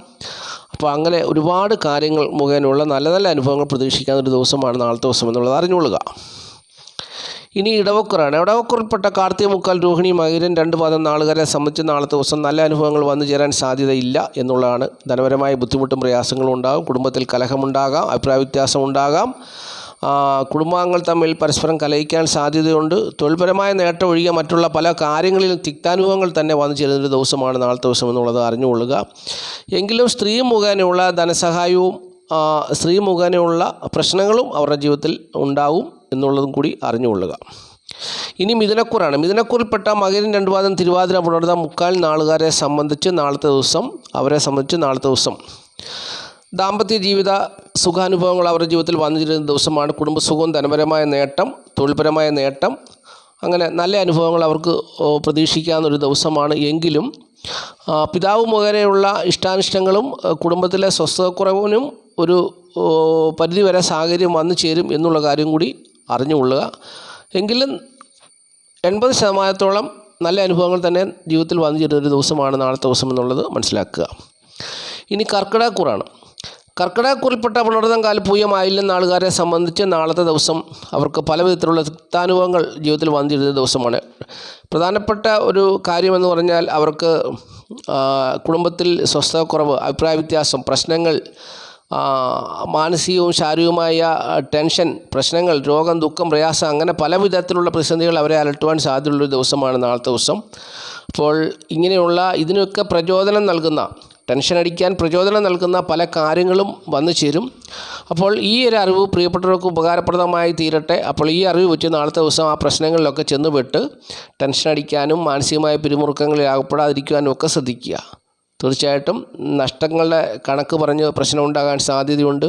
അപ്പോൾ അങ്ങനെ ഒരുപാട് കാര്യങ്ങൾ മുഖേനയുള്ള നല്ല നല്ല അനുഭവങ്ങൾ പ്രതീക്ഷിക്കാവുന്ന ഒരു ദിവസമാണ് നാളത്തെ ദിവസം എന്നുള്ളത് അറിഞ്ഞുകൊള്ളുക. ഇനി ഇടവക്കുറാണ്. ഇടവക്കുറിൽപ്പെട്ട കാർത്തിക മുക്കാൽ രോഹിണി മകരൻ രണ്ട് പാദം നാളുകാരെ സംബന്ധിച്ച് നാളത്തെ ദിവസം നല്ല അനുഭവങ്ങൾ വന്നു ചേരാൻ സാധ്യതയില്ല എന്നുള്ളതാണ്. ധനപരമായ ബുദ്ധിമുട്ടും പ്രയാസങ്ങളും ഉണ്ടാകും. കുടുംബത്തിൽ കലഹമുണ്ടാകാം അഭിപ്രായ വ്യത്യാസം ഉണ്ടാകാം. കുടുംബാംഗങ്ങൾ തമ്മിൽ പരസ്പരം കലഹിക്കാൻ സാധ്യതയുണ്ട്. തൊഴിൽപരമായ നേട്ടം ഒഴികെ മറ്റുള്ള പല കാര്യങ്ങളിലും തിക്താനുഭവങ്ങൾ തന്നെ വന്നു ചേരുന്നൊരു ദിവസമാണ് നാളത്തെ ദിവസം എന്നുള്ളത് അറിഞ്ഞുകൊള്ളുക. എങ്കിലും സ്ത്രീ മുഖേനയുള്ള ധനസഹായവും സ്ത്രീ മുഖേനയുള്ള പ്രശ്നങ്ങളും അവരുടെ ജീവിതത്തിൽ ഉണ്ടാവും. എന്നുള്ളതും കൂടി അറിഞ്ഞുകൊള്ളുക. ഇനി മിഥുനക്കൂറാണ്. മിഥുനക്കൂറിൽപ്പെട്ട മകരൻ രണ്ടുപാദം തിരുവാതിര പുണർന്ന മുക്കാൽ നാളുകാരെ സംബന്ധിച്ച് നാളത്തെ ദിവസം അവരെ സംബന്ധിച്ച് നാളത്തെ ദിവസം. ദാമ്പത്യ ജീവിത സുഖാനുഭവങ്ങൾ അവരുടെ ജീവിതത്തിൽ വന്നിരുന്ന ദിവസമാണ്. കുടുംബസുഖവും ധനപരമായ നേട്ടം തൊഴിൽപരമായ നേട്ടം അങ്ങനെ നല്ല അനുഭവങ്ങൾ അവർക്ക് പ്രതീക്ഷിക്കാവുന്നൊരു ദിവസമാണ്. എങ്കിലും പിതാവ് മുഖേനയുള്ള ഇഷ്ടാനിഷ്ടങ്ങളും കുടുംബത്തിലെ സ്വസ്ഥതക്കുറവിനും ഒരു പരിധിവരെ സാഹചര്യം വന്നു ചേരും എന്നുള്ള കാര്യം കൂടി അറിഞ്ഞുകൊള്ളുക. എങ്കിലും എൺപത് ശതമാനത്തോളം നല്ല അനുഭവങ്ങൾ തന്നെ ജീവിതത്തിൽ വന്നു ചേരുന്ന ഒരു ദിവസമാണ് നാളത്തെ ദിവസം എന്നുള്ളത് മനസ്സിലാക്കുക. ഇനി കർക്കിടകക്കൂറാണ്. കർക്കിടകക്കുറിൽപ്പെട്ട പുണർതം കാൽപൂയം ആയില്യം സംബന്ധിച്ച് നാളത്തെ ദിവസം അവർക്ക് പല വിധത്തിലുള്ള തിക്താനുഭവങ്ങൾ ജീവിതത്തിൽ വന്നിരുന്ന ദിവസമാണ്. പ്രധാനപ്പെട്ട ഒരു കാര്യമെന്ന് പറഞ്ഞാൽ അവർക്ക് കുടുംബത്തിൽ സ്വസ്ഥതക്കുറവ് അഭിപ്രായ വ്യത്യാസം പ്രശ്നങ്ങൾ മാനസികവും ശാരീരികവുമായ ടെൻഷൻ പ്രശ്നങ്ങൾ രോഗം ദുഃഖം പ്രയാസം അങ്ങനെ പല വിധത്തിലുള്ള പ്രതിസന്ധികൾ അവരെ അലട്ടുവാൻ സാധ്യതയുള്ളൊരു ദിവസമാണ് നാളത്തെ ദിവസം. അപ്പോൾ ഇങ്ങനെയുള്ള ഇതിനൊക്കെ പ്രചോദനം നൽകുന്ന ടെൻഷൻ അടിക്കാൻ പ്രചോദനം നൽകുന്ന പല കാര്യങ്ങളും വന്നു ചേരും. അപ്പോൾ ഈ ഒരു അറിവ് പ്രിയപ്പെട്ടവർക്ക് ഉപകാരപ്രദമായി തീരട്ടെ. അപ്പോൾ ഈ അറിവ് വെച്ച് നാളത്തെ ദിവസം ആ പ്രശ്നങ്ങളിലൊക്കെ ചെന്നുപെട്ട് ടെൻഷൻ അടിക്കാനും മാനസികമായ പിരിമുറുക്കങ്ങളിൽ ആകപ്പെടാതിരിക്കുവാനും ഒക്കെ ശ്രദ്ധിക്കുക. തീർച്ചയായിട്ടും നഷ്ടങ്ങളുടെ കണക്ക് പറഞ്ഞ് പ്രശ്നം ഉണ്ടാകാൻ സാധ്യതയുണ്ട്.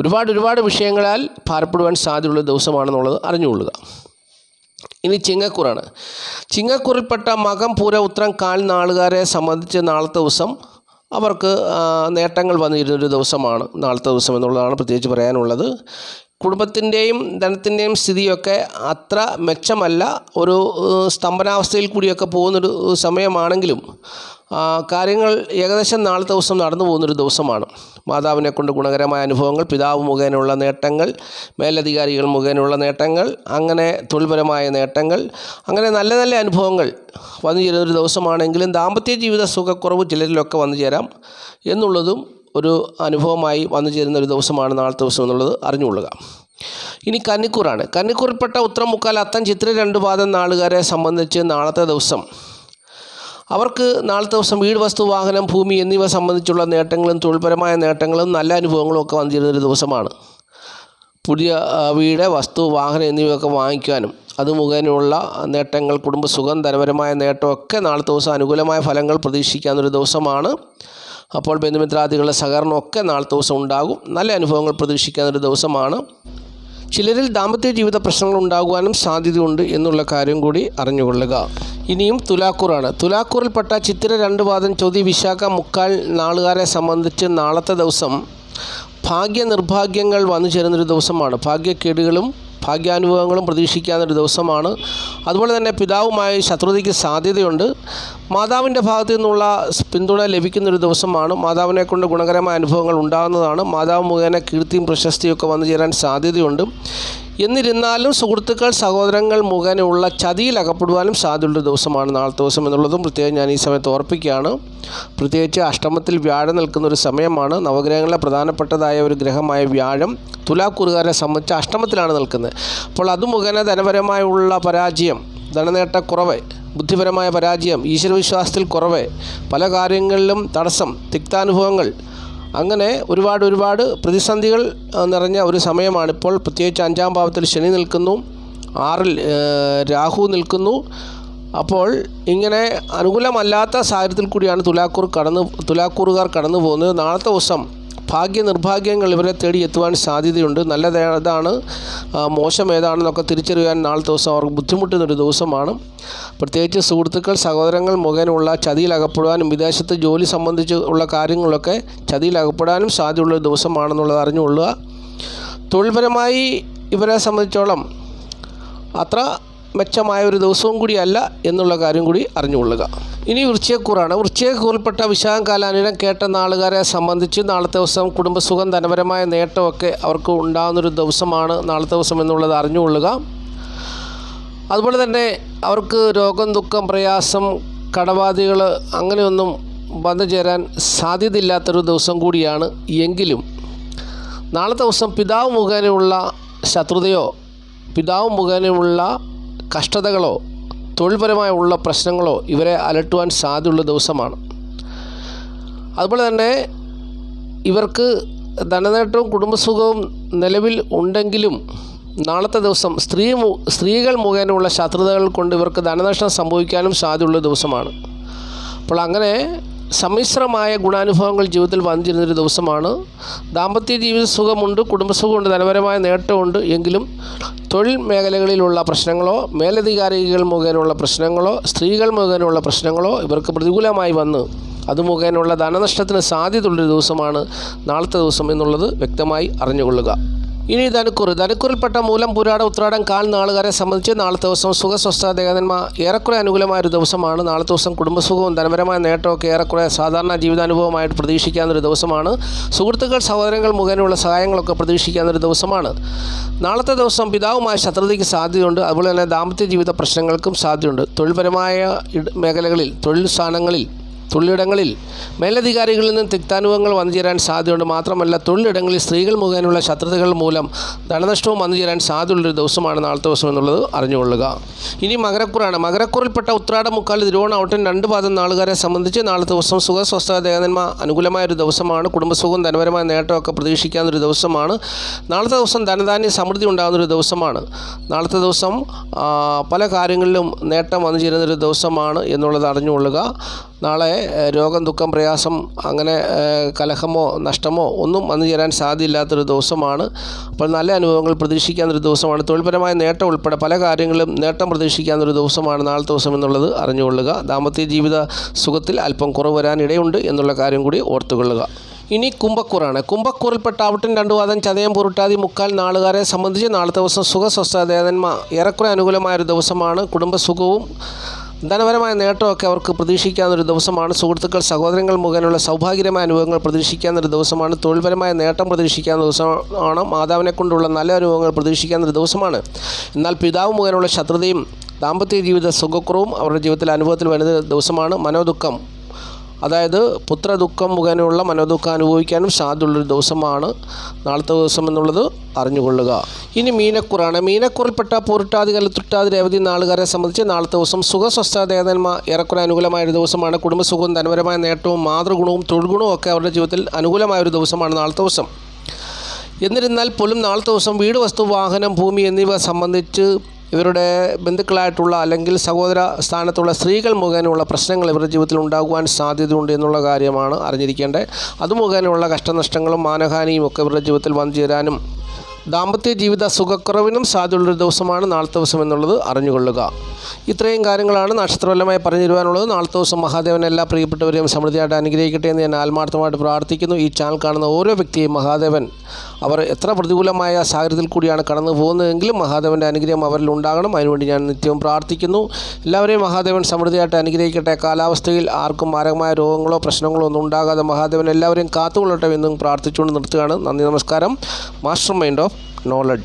ഒരുപാട് ഒരുപാട് വിഷയങ്ങളാൽ ഭാരപ്പെടുവാൻ സാധ്യതയുള്ള ദിവസമാണെന്നുള്ളത് അറിഞ്ഞുകൊള്ളുക. ഇനി ചിങ്ങക്കൂറാണ്. ചിങ്ങക്കൂറിൽപ്പെട്ട മകം പൂര ഉത്രം കാൽ നാളുകാരെ സംബന്ധിച്ച് നാളത്തെ ദിവസം അവർക്ക് നേട്ടങ്ങൾ വന്നിരുന്നൊരു ദിവസമാണ് നാളത്തെ ദിവസം എന്നുള്ളതാണ് പ്രത്യേകിച്ച് പറയാനുള്ളത്. കുടുംബത്തിന്റെയും ധനത്തിന്റെയും സ്ഥിതിയൊക്കെ അത്ര മെച്ചമല്ല. ഒരു സ്തംഭനാവസ്ഥയിൽ കൂടിയൊക്കെ പോകുന്നൊരു സമയമാണെങ്കിലും കാര്യങ്ങൾ ഏകദേശം നാളെ ദിവസം നടന്നു പോകുന്നൊരു ദിവസമാണ്. മാതാവിനെ കൊണ്ട് ഗുണകരമായ അനുഭവങ്ങൾ പിതാവ് മുഖേനയുള്ള നേട്ടങ്ങൾ മേലധികാരികൾ മുഖേനയുള്ള നേട്ടങ്ങൾ അങ്ങനെ തൊഴിൽപരമായ നേട്ടങ്ങൾ അങ്ങനെ നല്ല നല്ല അനുഭവങ്ങൾ വന്നു ചേരുന്ന ഒരു ദിവസമാണെങ്കിലും ദാമ്പത്യ ജീവിത സുഖക്കുറവ് ചിലരിലൊക്കെ വന്നു ചേരാം എന്നുള്ളതും ഒരു അനുഭവമായി വന്നു ചേരുന്ന ഒരു ദിവസമാണ് നാളത്തെ ദിവസം എന്നുള്ളത് അറിഞ്ഞുകൊള്ളുക. ഇനി കന്നിക്കൂറാണ്. കന്നിക്കൂറിൽപ്പെട്ട ഉത്തരം മുക്കാൽ അത്തം ചിത്ര രണ്ട് പാദം നാളുകാരെ സംബന്ധിച്ച് നാളത്തെ ദിവസം അവർക്ക് നാളത്തെ ദിവസം വീട് വസ്തു വാഹനം ഭൂമി എന്നിവ സംബന്ധിച്ചുള്ള നേട്ടങ്ങളും തൊഴിൽപരമായ നേട്ടങ്ങളും നല്ല അനുഭവങ്ങളും ഒക്കെ വന്നിരുന്നൊരു ദിവസമാണ്. പുതിയ വീട് വസ്തു വാഹനം എന്നിവയൊക്കെ വാങ്ങിക്കാനും അത് മുഖേനയുള്ള നേട്ടങ്ങൾ കുടുംബസുഖം ധനപരമായ നേട്ടമൊക്കെ നാളത്തെ ദിവസം അനുകൂലമായ ഫലങ്ങൾ പ്രതീക്ഷിക്കാവുന്നൊരു ദിവസമാണ്. അപ്പോൾ ബന്ധുമിത്രാദികളുടെ സഹകരണമൊക്കെ നാളത്തെ ദിവസം ഉണ്ടാകും. നല്ല അനുഭവങ്ങൾ പ്രതീക്ഷിക്കാവുന്നൊരു ദിവസമാണ്. ചിലരിൽ ദാമ്പത്യ ജീവിത പ്രശ്നങ്ങൾ ഉണ്ടാകുവാനും സാധ്യതയുണ്ട് എന്നുള്ള കാര്യം കൂടി അറിഞ്ഞുകൊള്ളുക. ഇനിയും തുലാക്കൂറാണ്. തുലാക്കൂറിൽപ്പെട്ട ചിത്തിര രണ്ട് വാദം ചോതി വിശാഖ മുക്കാൽ നാളുകാരെ സംബന്ധിച്ച് നാളത്തെ ദിവസം ഭാഗ്യ നിർഭാഗ്യങ്ങൾ വന്നു ചേരുന്നൊരു ദിവസമാണ്. ഭാഗ്യക്കേടുകളും ഭാഗ്യാനുഭവങ്ങളും പ്രതീക്ഷിക്കാവുന്നൊരു ദിവസമാണ്. അതുപോലെ തന്നെ പിതാവുമായി ശത്രുതയ്ക്ക് സാധ്യതയുണ്ട്. മാതാവിന്റെ ഭാഗത്തു നിന്നുള്ള പിന്തുണ ലഭിക്കുന്നൊരു ദിവസമാണ്. മാതാവിനെ കൊണ്ട് ഗുണകരമായ അനുഭവങ്ങൾ ഉണ്ടാകുന്നതാണ്. മാതാവ് മുഖേന കീർത്തിയും പ്രശസ്തിയും ഒക്കെ വന്നു ചേരാൻ സാധ്യതയുണ്ട്. എന്നിരുന്നാലും സുഹൃത്തുക്കൾ സഹോദരങ്ങൾ മുഖേനയുള്ള ചതിയിൽ അകപ്പെടുവാനും സാധ്യതയുള്ള ദിവസമാണ് നാളത്തെ ദിവസം എന്നുള്ളതും പ്രത്യേകം ഞാൻ ഈ സമയത്ത് ഓർപ്പിക്കുകയാണ്. പ്രത്യേകിച്ച് അഷ്ടമത്തിൽ വ്യാഴം നിൽക്കുന്ന ഒരു സമയമാണ്. നവഗ്രഹങ്ങളെ പ്രധാനപ്പെട്ടതായ ഒരു ഗ്രഹമായ വ്യാഴം തുലാക്കൂറുകാരെ സംബന്ധിച്ച് അഷ്ടമത്തിലാണ് നിൽക്കുന്നത്. അപ്പോൾ അത് മുഖേന ധനപരമായുള്ള പരാജയം ധനനേട്ടക്കുറവ് ബുദ്ധിപരമായ പരാജയം ഈശ്വരവിശ്വാസത്തിൽ കുറവ് പല കാര്യങ്ങളിലും തടസ്സം തിക്താനുഭവങ്ങൾ അങ്ങനെ ഒരുപാട് ഒരുപാട് പ്രതിസന്ധികൾ നിറഞ്ഞ ഒരു സമയമാണിപ്പോൾ. പ്രത്യേകിച്ച് അഞ്ചാം ഭാവത്തിൽ ശനി നിൽക്കുന്നു ആറിൽ രാഹു നിൽക്കുന്നു. അപ്പോൾ ഇങ്ങനെ അനുകൂലമല്ലാത്ത സാഹചര്യത്തിൽ കൂടിയാണ് തുലാക്കൂർ കടന്ന് തുലാക്കൂറുകാർ കടന്നു പോകുന്നത് നാളത്തെ ദിവസം ഭാഗ്യ നിർഭാഗ്യങ്ങൾ ഇവരെ തേടി എത്തുവാൻ സാധ്യതയുണ്ട്. നല്ലത് ഏതാണ്? മോശം ഏതാണെന്നൊക്കെ തിരിച്ചറിയാൻ നാളെ ദിവസം അവർക്ക് ബുദ്ധിമുട്ടുന്നൊരു ദിവസമാണ്. പ്രത്യേകിച്ച് സുഹൃത്തുക്കൾ സഹോദരങ്ങൾ മുഖേനുള്ള ചതിയിലകപ്പെടുവാനും വിദേശത്ത് ജോലി സംബന്ധിച്ച് ഉള്ള കാര്യങ്ങളൊക്കെ ചതിയിലകപ്പെടാനും സാധ്യതയുള്ള ദിവസമാണെന്നുള്ളത് അറിഞ്ഞുകൊള്ളുക. തൊഴിൽപരമായി ഇവരെ സംബന്ധിച്ചോളം അത്ര മെച്ചമായ ഒരു ദിവസവും കൂടിയല്ല എന്നുള്ള കാര്യം കൂടി അറിഞ്ഞുകൊള്ളുക. ഇനി വൃശ്ചയക്കൂറാണ് വൃശ്ചയക്കൂറിൽപ്പെട്ട വിശാഖം കാലാനിടം കേട്ട നാളുകാരെ സംബന്ധിച്ച് നാളത്തെ ദിവസം കുടുംബസുഖം ധനപരമായ നേട്ടമൊക്കെ അവർക്ക് ഉണ്ടാകുന്നൊരു ദിവസമാണ് നാളത്തെ ദിവസം എന്നുള്ളത് അറിഞ്ഞുകൊള്ളുക. അതുപോലെ തന്നെ അവർക്ക് രോഗം ദുഃഖം പ്രയാസം കടബാധികൾ അങ്ങനെയൊന്നും വന്നു ചേരാൻ സാധ്യതയില്ലാത്തൊരു ദിവസം കൂടിയാണ് എങ്കിലും നാളത്തെ ദിവസം പിതാവ് മുഖേനയുള്ള ശത്രുതയോ പിതാവ് മുഖേനയുള്ള കഷ്ടതകളോ തൊഴിൽപരമായ ഉള്ള പ്രശ്നങ്ങളോ ഇവരെ അലട്ടുവാൻ സാധ്യതയുള്ള ദിവസമാണ്. അതുപോലെ തന്നെ ഇവർക്ക് ധനനേട്ടവും കുടുംബസുഖവും നിലവിൽ ഉണ്ടെങ്കിലും നാളത്തെ ദിവസം സ്ത്രീ സ്ത്രീകൾ മുഖേനയുള്ള ശത്രുതകൾ കൊണ്ട് ഇവർക്ക് ധനനഷ്ടം സംഭവിക്കാനും സാധ്യതയുള്ള ദിവസമാണ്. അപ്പോൾ അങ്ങനെ സമ്മിശ്രമായ ഗുണാനുഭവങ്ങൾ ജീവിതത്തിൽ വന്നിരുന്നൊരു ദിവസമാണ്. ദാമ്പത്യ ജീവിത സുഖമുണ്ട് കുടുംബസുഖമുണ്ട് ധനപരമായ നേട്ടമുണ്ട്. എങ്കിലും തൊഴിൽ മേഖലകളിലുള്ള പ്രശ്നങ്ങളോ മേലധികാരികൾ മുഖേനയുള്ള പ്രശ്നങ്ങളോ സ്ത്രീകൾ മുഖേനയുള്ള പ്രശ്നങ്ങളോ ഇവർക്ക് പ്രതികൂലമായി വന്ന് അത് മുഖേനയുള്ള ധനനഷ്ടത്തിന് സാധ്യതയുള്ളൊരു ദിവസമാണ് നാളത്തെ ദിവസം എന്നുള്ളത് വ്യക്തമായി അറിഞ്ഞുകൊള്ളുക. ഇനി ധനുക്കുറി. ധനുക്കുറിൽപ്പെട്ട മൂലം പുരാട ഉത്രാടം കാൽ നാളുകാരെ സംബന്ധിച്ച് നാളത്തെ ദിവസം സുഖസ്വസ്ഥ ദേഹന്മാർ ഏറെക്കുറെ അനുകൂലമായ ഒരു ദിവസമാണ് നാളത്തെ ദിവസം കുടുംബസുഖവും ധനപരമായ നേട്ടമൊക്കെ ഏറെക്കുറെ സാധാരണ ജീവിതാനുഭവമായിട്ട് പ്രതീക്ഷിക്കാവുന്ന ഒരു ദിവസമാണ്. സുഹൃത്തുക്കൾ സഹോദരങ്ങൾ മുഖേനയുള്ള സഹായങ്ങളൊക്കെ പ്രതീക്ഷിക്കാവുന്ന ഒരു ദിവസമാണ്. നാളത്തെ ദിവസം പിതാവുമായ ശത്രുതയ്ക്ക് സാധ്യതയുണ്ട്. അതുപോലെ തന്നെ ദാമ്പത്യ ജീവിത പ്രശ്നങ്ങൾക്കും സാധ്യതയുണ്ട്. തൊഴിൽപരമായ മേഖലകളിൽ തൊഴിൽ സ്ഥാനങ്ങളിൽ തൊഴിലിടങ്ങളിൽ മേലധികാരികളിൽ നിന്നും തിക്താനുഭവങ്ങൾ വന്നു ചേരാൻ സാധ്യതയുണ്ട്. മാത്രമല്ല തൊഴിലിടങ്ങളിൽ സ്ത്രീകൾ മുഖേനയുള്ള ശത്രുതകൾ മൂലം ധനനഷ്ടവും വന്നു ചേരാൻ സാധ്യതയുള്ളൊരു ദിവസമാണ് നാളത്തെ ദിവസം എന്നുള്ളത് അറിഞ്ഞുകൊള്ളുക. ഇനി മകരക്കുറാണ്. മകരക്കുറിൽപ്പെട്ട ഉത്രാട മുക്കാൽ തിരുവോണ ഔട്ടൻ രണ്ട് പാദം നാളുകാരെ സംബന്ധിച്ച് നാളത്തെ ദിവസം സുഖസ്വസ്ഥ ദേവന്മ അനുകൂലമായ ഒരു ദിവസമാണ്. കുടുംബസുഖവും ധനപരമായ നേട്ടമൊക്കെ പ്രതീക്ഷിക്കാവുന്ന ഒരു ദിവസമാണ്. നാളത്തെ ദിവസം ധനധാന്യ സമൃദ്ധി ഉണ്ടാകുന്ന ഒരു ദിവസമാണ്. നാളത്തെ ദിവസം പല കാര്യങ്ങളിലും നേട്ടം വന്നു ചേരുന്നൊരു ദിവസമാണ് എന്നുള്ളത് അറിഞ്ഞുകൊള്ളുക. നാളെ രോഗം ദുഃഖം പ്രയാസം അങ്ങനെ കലഹമോ നഷ്ടമോ ഒന്നും വന്നു ചേരാൻ സാധ്യമില്ലാത്തൊരു ദിവസമാണ്. അപ്പോൾ നല്ല അനുഭവങ്ങൾ പ്രതീക്ഷിക്കാവുന്നൊരു ദിവസമാണ്. തൊഴിൽപരമായ നേട്ടം ഉൾപ്പെടെ പല കാര്യങ്ങളും നേട്ടം പ്രതീക്ഷിക്കാവുന്നൊരു ദിവസമാണ് നാളത്തെ ദിവസം എന്നുള്ളത് അറിഞ്ഞുകൊള്ളുക. ദാമ്പത്യ ജീവിത സുഖത്തിൽ അല്പം കുറവ് വരാനിടയുണ്ട് എന്നുള്ള കാര്യം കൂടി ഓർത്തുകൊള്ളുക. ഇനി കുംഭക്കൂറാണ്. കുംഭക്കൂറിൽപ്പെട്ട അവിട്ടൻ രണ്ടു വാദം ചതയം പുരുട്ടാതി മുക്കാൽ നാളുകാരെ സംബന്ധിച്ച് നാളത്തെ ദിവസം സുഖസ്വസ്ഥ ദേവന്മാർ ഏറെക്കുറെ അനുകൂലമായൊരു ദിവസമാണ്. കുടുംബസുഖവും ധനപരമായ നേട്ടമൊക്കെ അവർക്ക് പ്രതീക്ഷിക്കാവുന്നൊരു ദിവസമാണ്. സുഹൃത്തുക്കൾ സഹോദരങ്ങൾ മുഖേനയുള്ള സൗഭാഗ്യമായ അനുഭവങ്ങൾ പ്രതീക്ഷിക്കാവുന്നൊരു ദിവസമാണ്. തൊഴിൽപരമായ നേട്ടം പ്രതീക്ഷിക്കാവുന്ന ദിവസമാണ്. മാതാവിനെ കൊണ്ടുള്ള നല്ല അനുഭവങ്ങൾ പ്രതീക്ഷിക്കാവുന്നൊരു ദിവസമാണ്. എന്നാൽ പിതാവ് മുഖേനയുള്ള ശത്രുതയും ദാമ്പത്യ ജീവിത സുഖക്കുറവും അവരുടെ ജീവിതത്തിൽ അനുഭവത്തിൽ വരുന്ന ദിവസമാണ് മനോദുഃഖം. അതായത് പുത്രദുഃഖം മുഖേനയുള്ള മനോദുഃഖം അനുഭവിക്കാനും സാധ്യതയുള്ളൊരു ദിവസമാണ്. നാളത്തെ ദിവസം എന്നുള്ളത് അറിഞ്ഞുകൊള്ളുക. ഇനി മീനക്കുറാണ്. മീനക്കുറിൽപ്പെട്ട പൂരിട്ടാതി കലത്തുട്ടാതി രേവതി നാളുകാരെ സംബന്ധിച്ച് നാളത്തെ ദിവസം സുഖസ്വസ്ഥ ദേവന്മാർ ഏറെക്കുറെ അനുകൂലമായ ഒരു ദിവസമാണ്. കുടുംബസുഖവും ധനപരമായ നേട്ടവും മാതൃഗുണവും തൊഴിൽഗുണവും ഒക്കെ അവരുടെ ജീവിതത്തിൽ അനുകൂലമായ ഒരു ദിവസമാണ് നാളത്തെ ദിവസം. എന്നിരുന്നാൽ പോലും നാളത്തെ ദിവസം വീട് വസ്തു വാഹനം ഭൂമി എന്നിവ സംബന്ധിച്ച് ഇവരുടെ ബന്ധുക്കളായിട്ടുള്ള അല്ലെങ്കിൽ സഹോദര സ്ഥാനത്തുള്ള സ്ത്രീകൾ മുഖേനയുള്ള പ്രശ്നങ്ങൾ ഇവരുടെ ജീവിതത്തിൽ ഉണ്ടാകുവാൻ സാധ്യതയുണ്ട് എന്നുള്ള കാര്യമാണ് അറിഞ്ഞിരിക്കേണ്ടത്. അത് മുഖേനയുള്ള കഷ്ടനഷ്ടങ്ങളും മാനഹാനിയും ഒക്കെ ഇവരുടെ ജീവിതത്തിൽ വന്നു ചേരാനും ദാമ്പത്യ ജീവിത സുഖക്കുറവിനും സാധ്യതയുള്ളൊരു ദിവസമാണ് നാളത്തെ ദിവസം എന്നുള്ളത് അറിഞ്ഞുകൊള്ളുക. ഇത്രയും കാര്യങ്ങളാണ് നക്ഷത്രപരമായി പറഞ്ഞു തരുവാനുള്ളത്. നാളത്തെ ദിവസം മഹാദേവൻ എല്ലാ പ്രിയപ്പെട്ടവരെയും സമൃദ്ധിയായിട്ട് അനുഗ്രഹിക്കട്ടെ എന്ന് ഞാൻ ആത്മാർത്ഥമായിട്ട് പ്രാർത്ഥിക്കുന്നു. ഈ ചാനൽ കാണുന്ന ഓരോ വ്യക്തിയും മഹാദേവൻ അവർ എത്ര പ്രതികൂലമായ സാഹചര്യത്തിൽ കൂടിയാണ് കടന്നു പോകുന്നതെങ്കിലും മഹാദേവന്റെ അനുഗ്രഹം അവരിൽ ഉണ്ടാകണം. അതിനുവേണ്ടി ഞാൻ നിത്യവും പ്രാർത്ഥിക്കുന്നു. എല്ലാവരെയും മഹാദേവൻ സമൃദ്ധിയായിട്ട് അനുഗ്രഹിക്കട്ടെ. കാലാവസ്ഥയിൽ ആർക്കും മാരകമായ രോഗങ്ങളോ പ്രശ്നങ്ങളോ ഒന്നും ഉണ്ടാകാതെ മഹാദേവൻ എല്ലാവരെയും കാത്തുകൊള്ളട്ടെ എന്നും പ്രാർത്ഥിച്ചുകൊണ്ട് നിർത്തുകയാണ്. നന്ദി നമസ്കാരം. Master mind of knowledge